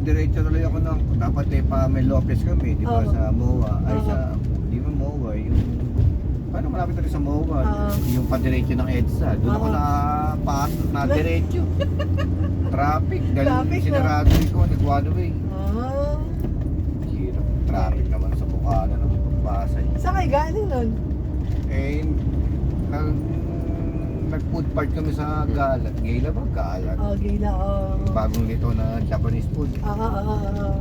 diretso tuloy ako ng, dapat eh pa may Lopez kami, di ba, Oo. sa MOA, ay Oo. sa, di ba MOA, yung, paano malapit rin sa MOA, Oo. yung padiretso ng EDSA, doon ako Oo. na pasok na diretso. Traffic, dahil Traffic, no? sinarado ko, nag-one way. Ah. Hirap, traffic naman sa Bukana ng Pasay. Saan kayo galing nun? Eh, nag, nag-food part kami sa Galat. Gala ba? Galat. Oh, gila. Oh. Bagong lito na Japanese food. Ah, ah, ah.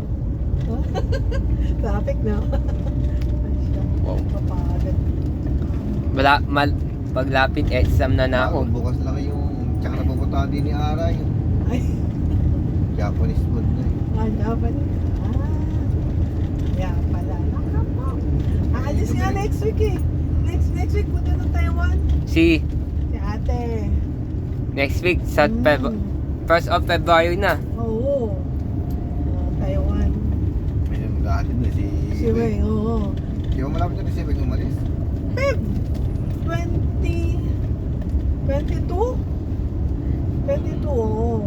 Traffic na. Wow. Kapagod. Wala, mal, paglapit exam na na ako. Bukas lang yung, tsaka napupuntahan din ni Ara yung Ay, Japanese food na eh. ah, dapat. Ah. Yeah, pala. Aalis nga next week eh. Next next week punta ng Taiwan. Si ate. next week sa Mm. Feb first of February na. Oo. Ah, Taiwan. May yung dati doon si... Si Wei, oo. Di ba malapit na si Wei umalis? Feb 20 22 22 oo.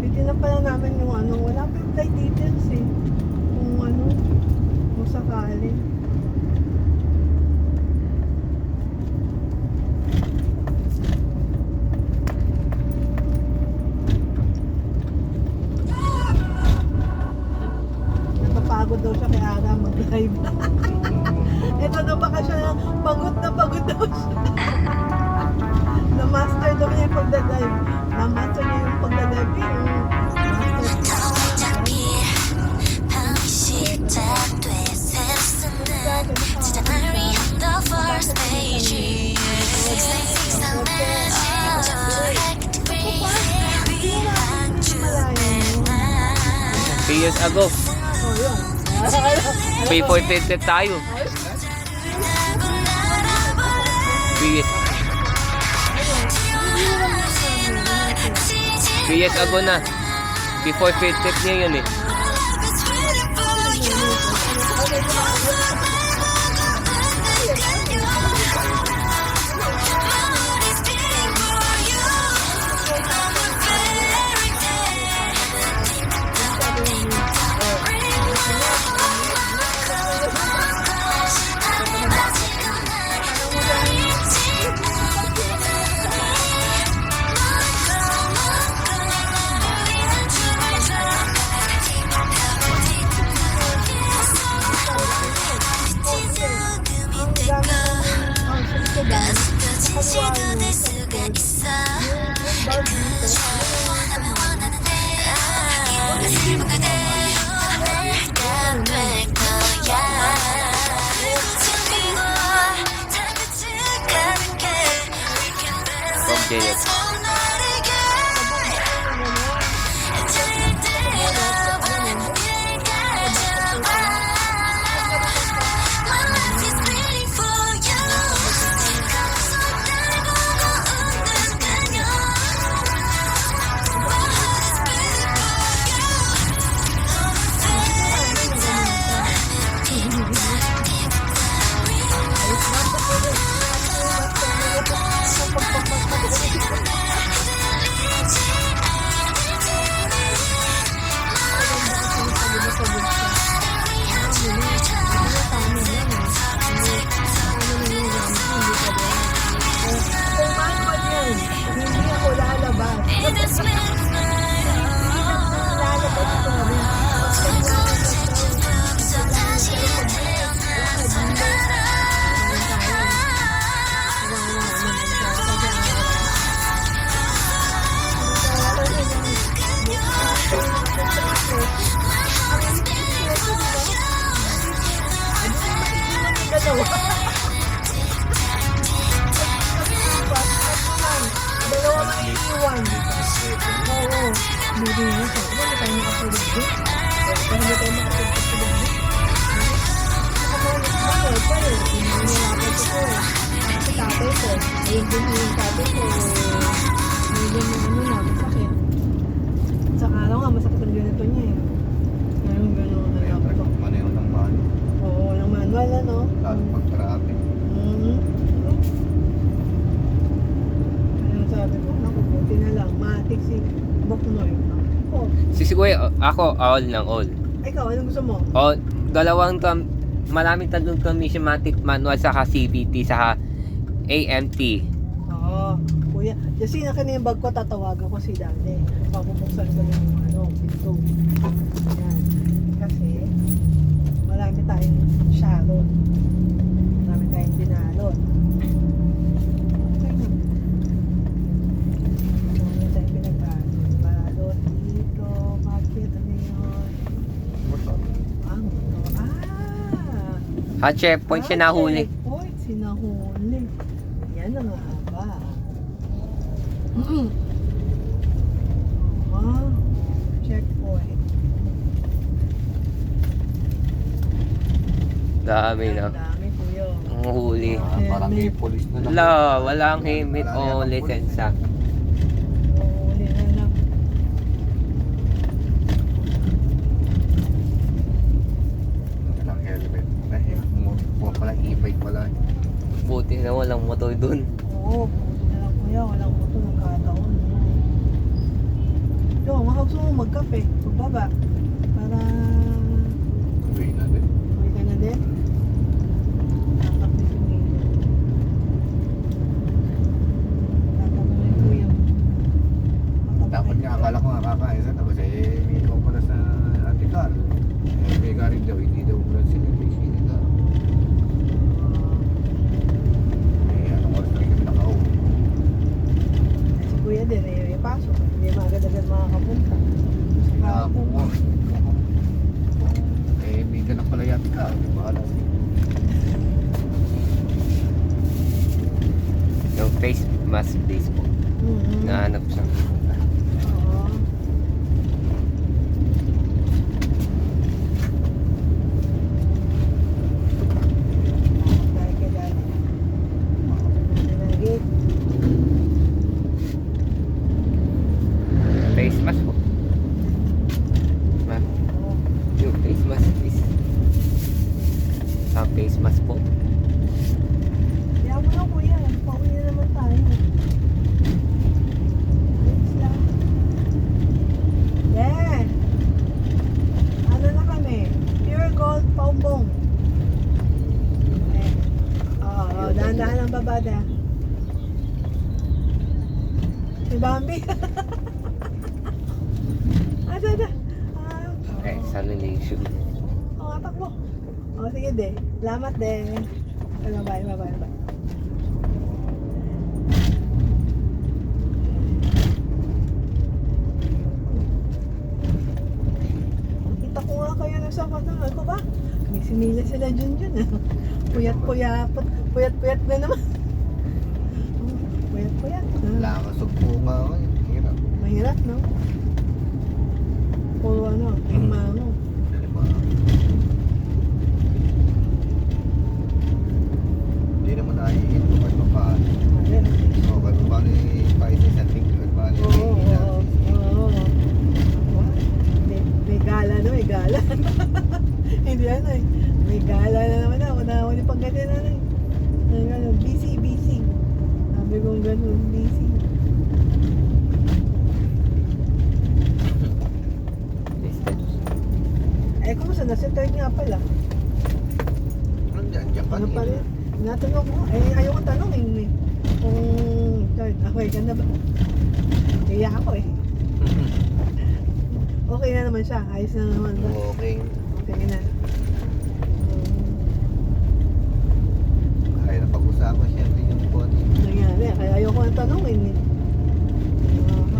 Titignan pa lang namin yung ano, wala pa yung flight details eh. Kung ano, kung sakali. Pagdadive. Na-master niya yung pagdadive. Yung. Three years ago. Before tinted tayo. Three years, three years ago na. Before field trip niya yun eh. May iwan. Oo. Hindi nga siya. Ano tayo makatulog din? Ano tayo makatulog sa tulog din? Nakamalit na ko. Pero, hinihirapan ko. Kasi tatay ko. Ayun din yung tatay ko. Medyo na ano na, masakit. Sa araw nga, masakit ang ganito niya eh. Ngayon, gano'n na Kaya lang traffic ako. man yun ng mano. Oo, walang manual ano. Lalo pag traffic. Mhm. matik si Boknoy. Oh, Si Kuya, ako, all ng all. ikaw, anong gusto mo? O, dalawang tam, maraming tatlong transmission matic manual saka CVT saka AMT. Oo, kuya. Kasi na kanina yung bag ko, tatawagan ko si Dante. Papupuksan ko yung ano, pinto. Yan. Kasi, marami tayong Sharon. Marami tayong binalot. Okay na. Marami tayong pinagbalot. Balot dito, bakit, ano yun? Motor. Ah, motor. Ah! Ha, checkpoint siya nahuli. Checkpoint, sinahuli. Yan na nga ba? Ah, checkpoint. Dami na. Ang dami kuya. Ang huli. Ah, parang may police na lang. Wala, walang himit Wala o ang lisensya. Huli na lang. Walang helmet. Ay, mo, mo pala, e-bike pala. Buti na walang motor dun. Oo, buti na lang kuya. Walang moto ng kataon. Yo, mga gusto mo magkape. Pagbaba. Para Uwi na din. uwi ka na din. Nakakapit si Milo. Tatanong ni kuya. Dapat nga, akala ko nga kakain sa tapos eh, may ikaw pala sa Ate Carl. Eh, may galing daw, hindi daw brad sila, may sili daw. Eh, anong oras na rin kami nakauwi? Si kuya din eh, ipasok. Hindi magagad makakapunta. Ah, buko. Eh, may ganang pala yung. Bahala face mask face po. Mhm. Nahanap siya. Oo. Dahil kay Daddy. Nalagay. Face mask po. Ma'am, Oo. yung face mask please. Sa face mask po. Kaya mo na kuya, pauwi na naman tayo. Ayos lang. Yeah! Ano na kami? Pure gold paumbong. Eh. Oo, oh, dahan-dahan ang babada. Si Bambi. Asa na? Ah, Eh, salination. Oo, oh, takbo. O, sige de. Salamat de. Bye, bye, bye, bye, bye. Kita ko nga kayo ng ako ba? May sinila sila dyan dyan ah. Puyat-puyat. Puyat-puyat na naman. Puyat-puyat. Ah, Lakasog po nga ako. eh. Hirap. mahirap, no? Puro ano, mo. Diba? Hindi naman naiinit kung ano pa. Ayun. So, kung paano yung paisis at tingin, kung paano Oo, yung oo, hihina. oo. May, may gala na, may gala. Hindi ano eh. May gala na naman ako. Nakahuli pag ganyan na eh. Ang ano, busy, busy. Sabi kong ganun, busy. Distance. Eh, kumusta na? Si third nga pala. Nandiyan, diyan Ano pa rin? Natanong ko. Eh, ayaw ko tanongin eh. Kung third, okay ka na ba? Kaya ako eh. Okay na naman siya. Ayos na naman ba? Okay. Okay na. Kaya na pag-usapan siyempre yung buwan. nangyari. Kaya ayoko na tanongin eh.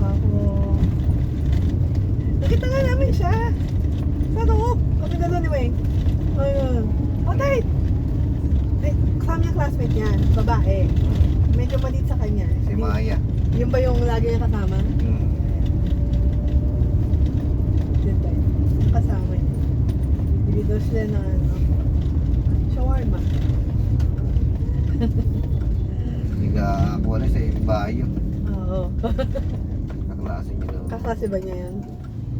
Ah, ako... Nakita nga namin siya. Sa ni Weng. Ayun. Patay! Ay, kasama niya classmate niya. Babae. Medyo maliit sa kanya. Si Di- Maya. Yun ba yung lagi niya kasama? Hmm. Yun ba yun? Yung kasama niya. Bibili daw sila ng ano. Shawarma. Hindi ka ako na sa bayo. Oo. Kaklase niyo daw. Kaklase ba niya yan?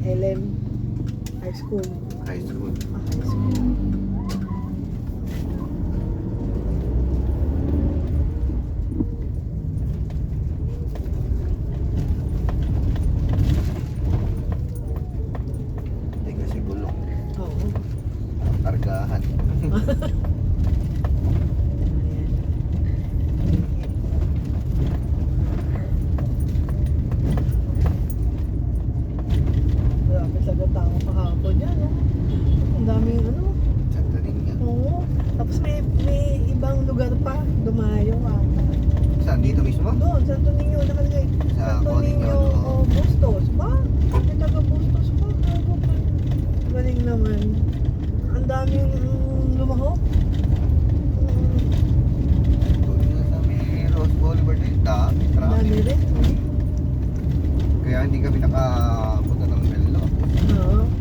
LM High School high school. High school. Hindi kasi gulong. Oo. Kargahan. Dumayo ka. Saan? Dito mismo? Doon, Santo Niño, nakalagay. Sa Santo Niño, o oh, Bustos. Ba? Bakit taga Bustos pa? Gago. Galing naman. Ang daming mm, lumahok. Sa may Rose Boulevard yung Kaya hindi kami nakapunta ng Belo. Oo.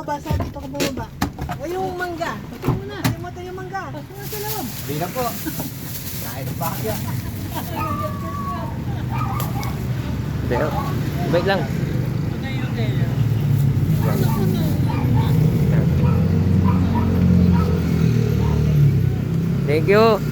Lumabas ha. Dito ka bumaba. O yung mangga. Ito muna. Kalimutan yung mangga. Pasok na sa loob. Hindi na po. Kahit bakya. Pero, wait lang. Thank you.